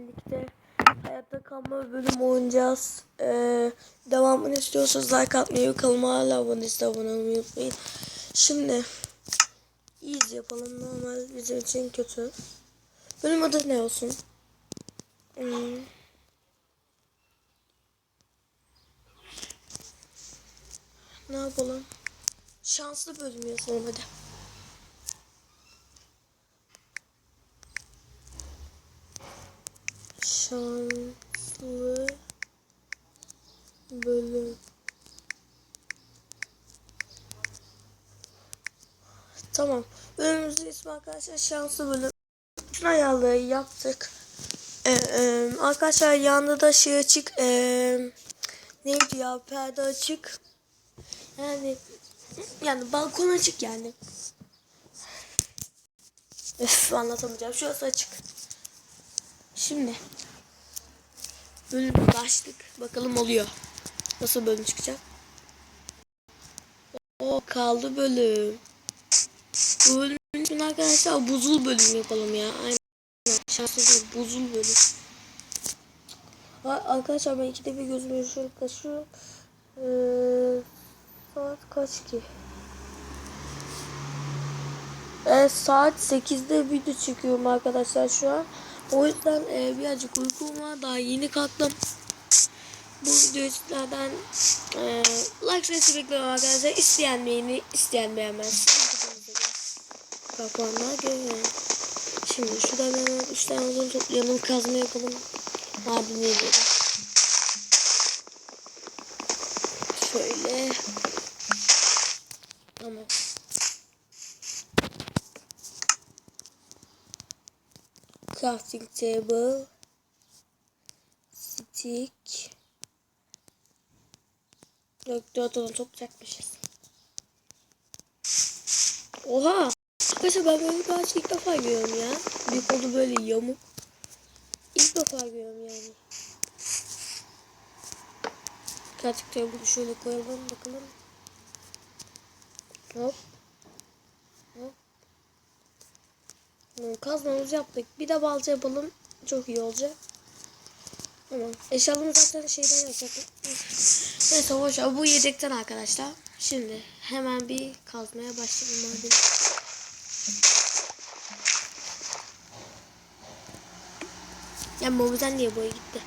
birlikte hayatta kalma bölümü oynayacağız. Ee, devamını istiyorsanız like atmayı, kanalıma hala abone abone olmayı unutmayın. Şimdi easy yapalım. Normal bizim için kötü. Bölüm adı ne olsun? Hmm. Ne yapalım? Şanslı bölüm yazalım hadi. Şanslı bölüm. Tamam. Bölümümüzün ismi arkadaşlar şanslı bölüm. Ayarları yaptık. Ee, e, arkadaşlar yanında da şey açık. Ee, neydi ya perde açık. Yani yani balkon açık yani. Öf anlatamayacağım. Şurası açık. Şimdi bölüm başlık. Bakalım oluyor. Nasıl bölüm çıkacak? O kaldı bölüm. Bu bölümün ismini arkadaşlar buzul bölüm yapalım ya. Aynen. Şanslı değil. Buzul bölüm. Arkadaşlar ben ikide bir gözümü şöyle kaşıyorum. Ee, saat kaç ki? Ee, saat 8'de video çekiyorum arkadaşlar şu an. O yüzden e, birazcık uykum var. Daha yeni kalktım. Bu videoyu sizlerden e, like sesi bekliyorum arkadaşlar. İsteyen beğeni, isteyen beğenmez. Kapanlar göre. Şimdi şuradan hemen 3 tane odun toplayalım. Kazma yapalım. Madene gidelim. Şöyle. Tamam. Crafting table. Stick. Yok dört odun toplayacakmışız. Oha! Arkadaşlar ben böyle bir ağaç ilk defa görüyorum ya. Bir kolu böyle yamuk. İlk defa görüyorum yani. Crafting table'ı şöyle koyalım bakalım. Hop. Tamam, Kazmamızı yaptık. Bir de balta yapalım. Çok iyi olacak. Tamam. Eşyalarımı zaten şeyden yapacaktım. Neyse hoş. Bu yedekten arkadaşlar. Şimdi hemen bir kazmaya başlayalım hadi. Ya Mobiden niye boya gitti?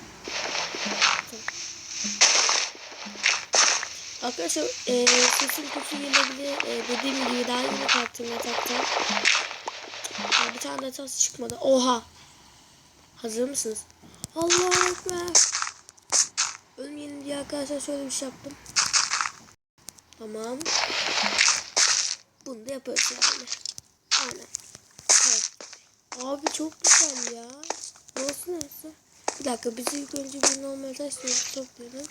Arkadaşlar e, sesim kötü gelebilir. E, dediğim gibi daha yeni kalktım yataktan. E, bir tane de tas çıkmadı. Oha! Hazır mısınız? Allah ekber! Ölmeyelim diye arkadaşlar şöyle bir şey yaptım. Tamam. Bunu da yaparız yani. Aynen. Evet. Abi çok güzel ya. Burası neresi? Bir dakika biz ilk önce bir normal taşları toplayalım.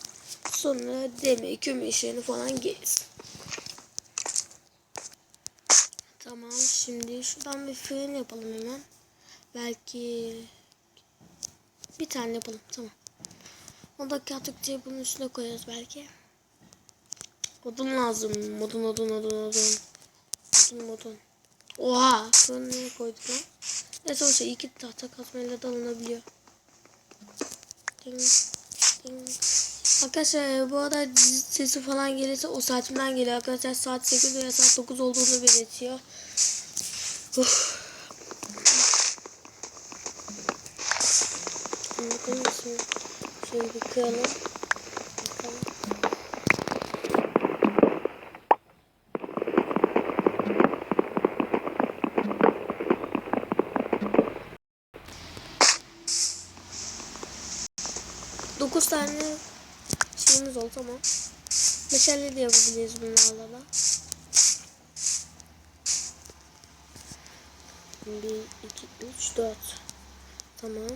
Sonra demir, kömür işlerini falan geliriz. Tamam şimdi şuradan bir fırın yapalım hemen. Belki bir tane yapalım tamam. O da katıkçayı bunun üstüne koyarız belki. Odun lazım. Odun odun odun odun. Odun odun. Oha! Fırını niye koyduk lan? Neyse o şey iki tahta kazmayla da alınabiliyor. Ding, ding. Arkadaşlar bu arada sesi falan gelirse o saatimden geliyor. Arkadaşlar saat 8 veya saat 9 olduğunu belirtiyor. Bakın şimdi kıralım. Bakalım. Dokuz tane şeyimiz oldu tamam. Meşale de yapabiliriz bunlarla da. Bir, iki, üç, dört. Tamam.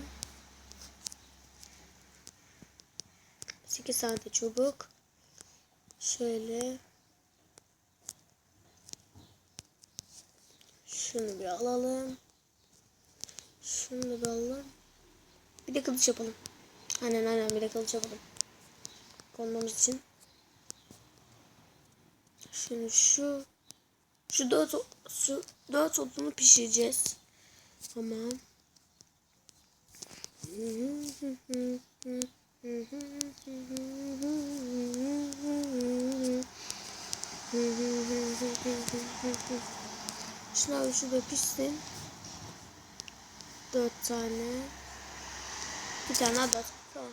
Sekiz tane de çubuk. Şöyle. Şunu bir alalım. Şunu da alalım. Bir de kılıç yapalım. Aynen aynen bir de kılıç yapalım. Konmamız için. Şimdi şu şu dört şu dört odunu pişireceğiz. Tamam. Şunlar şurada pişsin. Dört tane. Bir tane daha. Tamam.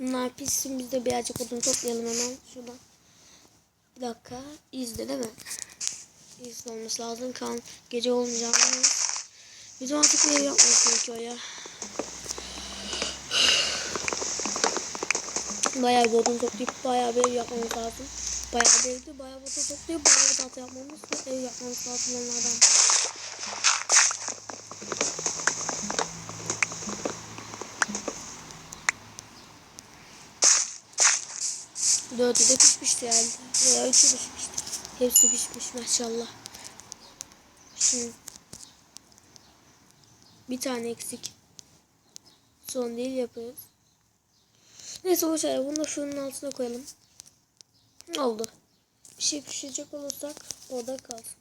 Bunlar pişsin biz de birazcık odun toplayalım hemen şuradan. Bir dakika. İzle değil mi? İzle olması lazım. Kan gece olmayacağını. Bizim artık bir ev yapmamız gerekiyor ya. Bayağı bir odun toplayıp bayağı bir ev yapmamız lazım. Bayağı bir evde bayağı bir odun toplayıp bayağı bir tahta yapmamız ve ev yapmamız lazım onlardan. Dördü de pişmişti yani. Veya üçü pişmişti. Hepsi pişmiş maşallah. Şimdi bir tane eksik. Son değil yapıyoruz. Neyse boş ver. Bunu da fırının altına koyalım. Oldu. Bir şey pişirecek olursak o da kalsın.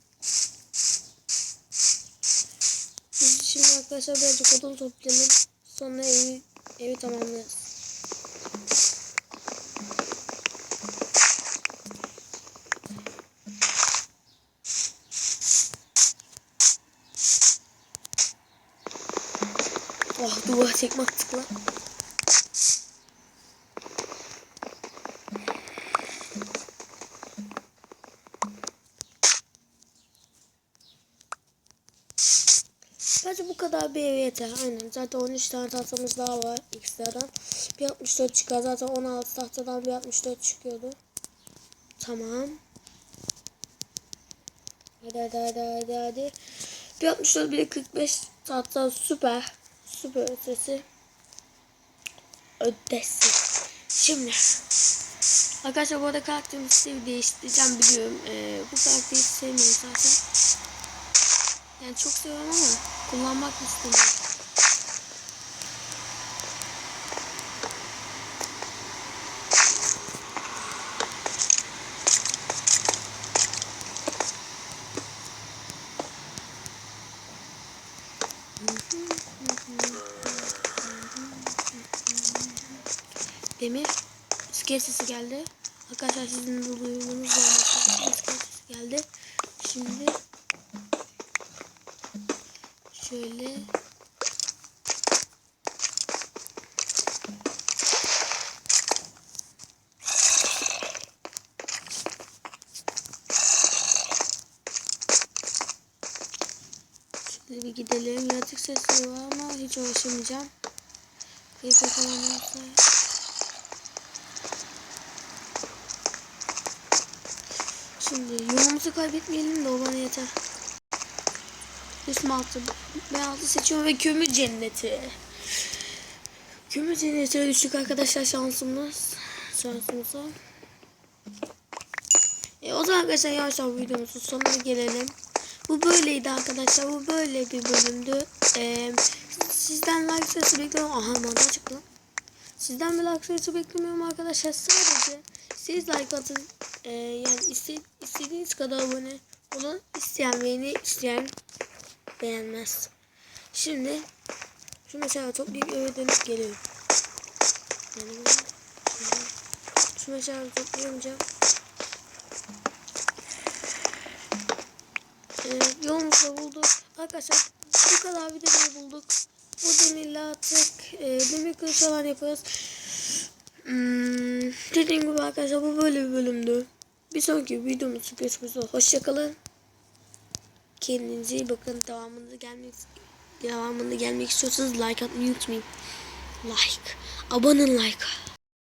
Biz şimdi arkadaşlar birazcık odun toplayalım. Sonra evi, evi tamamlarız. Oh duvar tekme attık lan. Bence bu kadar bir eve yeter. Aynen. Zaten 13 tane tahtamız daha var ekstradan. Bir 64 çıkar. Zaten 16 tahtadan bir 64 çıkıyordu. Tamam. Hadi hadi hadi hadi hadi. Bir 64 bir de 45 tahta süper. Süper ötesi. Ötesi. Şimdi. Arkadaşlar bu arada karakterimi size değiştireceğim biliyorum. Ee, bu karakteri sevmiyorum zaten. Yani çok seviyorum ama kullanmak istemiyorum. Demir iskelet sesi geldi. Arkadaşlar sizin de iskelet sesi geldi. Şimdi şöyle Şöyle bir gidelim. Yaratık sesi var ama hiç uğraşamayacağım. Creeper falan Şimdi yolumuzu kaybetmeyelim de o bana yeter. Üstüm altı. Beyazı seçiyorum ve kömür cenneti. Kömür cennetine düştük arkadaşlar şansımız. Şansımıza. E, o zaman arkadaşlar yavaş yavaş videomuzun sonuna gelelim. Bu böyleydi arkadaşlar. Bu böyle bir bölümdü. E, sizden like sayısı bekliyorum. Aha mantar çıktı. Sizden bir like sayısı beklemiyorum arkadaşlar. Sadece siz like atın. E, yani iste, istediğiniz kadar abone olun. İsteyen beğeni, isteyen beğenmez. Şimdi şu mesela toplayıp eve dönüp geliyorum. Yani şu mesela toplayınca ee, yolumuzu bulduk. Arkadaşlar bu kadar videoyu bulduk. Bu demirle artık e, demir kılıç falan yaparız. Hmm, dediğim gibi arkadaşlar bu böyle bir bölümdü. Bir sonraki videomuzda görüşmek üzere. Hoşçakalın. Kendinize iyi bakın. Devamında gelmek devamında gelmek istiyorsanız like atmayı unutmayın. Like. Abone like.